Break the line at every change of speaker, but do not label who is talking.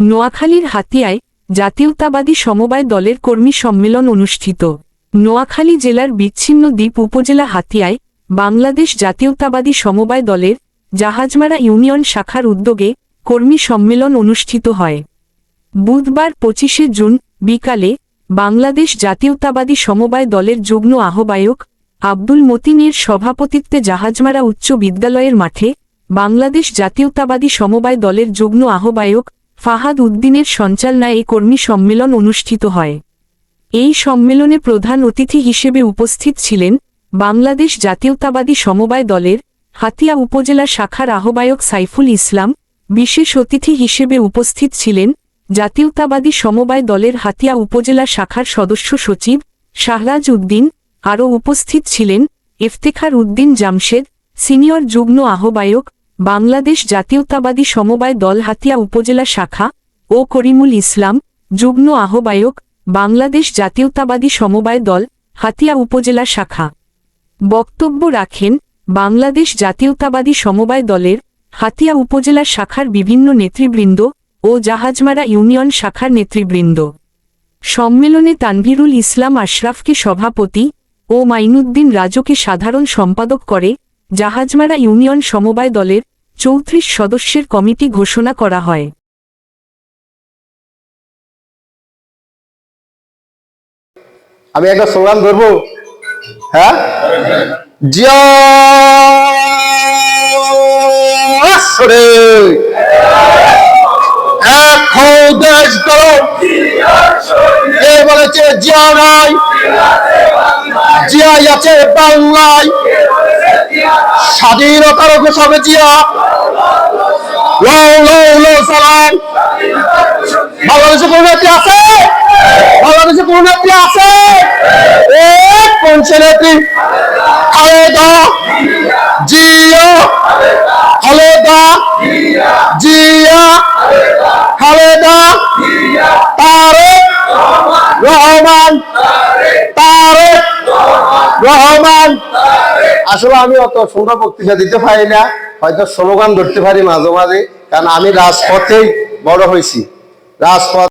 নোয়াখালীর হাতিয়ায় জাতীয়তাবাদী সমবায় দলের কর্মী সম্মেলন অনুষ্ঠিত। নোয়াখালী জেলার বিচ্ছিন্ন দ্বীপ উপজেলা হাতিয়ায় বাংলাদেশ জাতীয়তাবাদী সমবায় দলের জাহাজমারা ইউনিয়ন শাখার উদ্যোগে কর্মী সম্মেলন অনুষ্ঠিত হয়। বুধবার পঁচিশে জুন বিকালে বাংলাদেশ জাতীয়তাবাদী সমবায় দলের যুগ্ম আহ্বায়ক আব্দুল মতিনের সভাপতিত্বে জাহাজমারা উচ্চ বিদ্যালয়ের মাঠে বাংলাদেশ জাতীয়তাবাদী সমবায় দলের যুগ্ম আহ্বায়ক ফাহাদ উদ্দিনের সঞ্চালনায় এই কর্মী সম্মেলন অনুষ্ঠিত হয়। এই সম্মেলনে প্রধান অতিথি হিসেবে উপস্থিত ছিলেন বাংলাদেশ জাতীয়তাবাদী সমবায় দলের হাতিয়া উপজেলা শাখার আহ্বায়ক সাইফুল ইসলাম, বিশেষ অতিথি হিসেবে উপস্থিত ছিলেন জাতীয়তাবাদী সমবায় দলের হাতিয়া উপজেলা শাখার সদস্য সচিব শাহরাজ উদ্দিন, আরও উপস্থিত ছিলেন ইফতেখার উদ্দিন জামশেদ, সিনিয়র যুগ্ম আহ্বায়ক বাংলাদেশ জাতীয়তাবাদী সমবায় দল হাতিয়া উপজেলা শাখা ও করিমুল ইসলাম, যুগ্ম আহ্বায়ক, বাংলাদেশ জাতীয়তাবাদী সমবায় দল হাতিয়া উপজেলা শাখা। বক্তব্য রাখেন, বাংলাদেশ জাতীয়তাবাদী সমবায় দলের হাতিয়া উপজেলা শাখার বিভিন্ন নেতৃবৃন্দ ও জাহাজমারা ইউনিয়ন শাখার নেতৃবৃন্দ। সম্মেলনে তানভিরুল ইসলাম আশরাফকে সভাপতি ও মাইনুদ্দিন রাজুকে সাধারণ সম্পাদক করে জাহাজমারা ইউনিয়ন সমবায় দলের চৌত্রিশ সদস্যের কমিটি ঘোষণা করা হয়।
আমি একটা স্লোগান ধরবো? হ্যাঁ? জিয়া সরে এক হও দেশ করো কে বলেছে জিয়া নাই? জিয়াই আছে বাংলায়। স্বাধীনতার ঘোষাবে জিয়া। আছে? আছে? খালেদা জিয়া। রহমান। রহমান! আসলে আমি অত সুন্দর বক্তৃতা দিতে পারি না হয়তো স্লোগান ধরতে পারি মাঝে মাঝে কারণ আমি রাজপথেই বড় হয়েছি। রাজপথ